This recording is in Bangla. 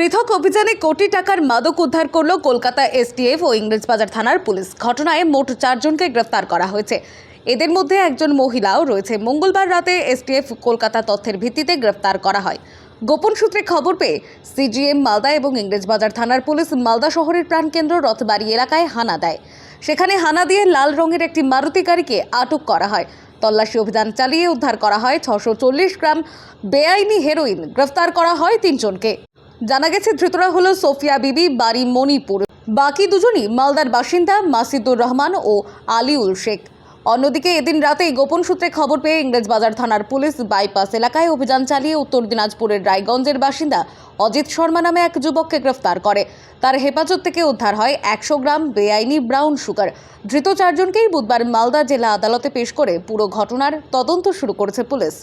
পৃথক অভিযানে কোটি টাকার মাদক উদ্ধার করল কলকাতা এসটিএফ ও ইংরেজবাজার থানার পুলিশ। ঘটনায় মোট চারজনকে গ্রেফতার করা হয়েছে। এদের মধ্যে একজন মহিলাও রয়েছে। মঙ্গলবার রাতে এসটিএফ কলকাতা তথ্যের ভিত্তিতে গ্রেফতার করা হয়। গোপন সূত্রে খবর পেয়ে সিজিএম মালদা এবং ইংরেজবাজার থানার পুলিশ মালদা শহরের প্রাণকেন্দ্র রথবাড়ি এলাকায় হানা দেয়। সেখানে হানা দিয়ে লাল রঙের একটি মারুতি গাড়িকে আটক করা হয়। তল্লাশি অভিযান চালিয়ে উদ্ধার করা হয় ছশো গ্রাম বেআইনি হেরোইন। গ্রেফতার করা হয় তিনজনকে। জানা গেছে, ধৃতরা হলো সোফিয়া বিবি, বাড়ি মণিপুর। বাকি দুজনই মালদার বাসিন্দা মাসিদুর রহমান ও আলিউল শেখ। অন্যদিকে এদিন রাতেই গোপন সূত্রে খবর পেয়ে ইংরেজবাজার থানার পুলিশ বাইপাস এলাকায় অভিযান চালিয়ে উত্তর দিনাজপুরের রায়গঞ্জের বাসিন্দা অজিত শর্মা নামে এক যুবককে গ্রেফতার করে। তার হেফাজত থেকে উদ্ধার হয় একশো গ্রাম বেআইনি ব্রাউন সুগার। ধৃত চারজনকেই বুধবার মালদা জেলা আদালতে পেশ করে পুরো ঘটনার তদন্ত শুরু করেছে পুলিশ।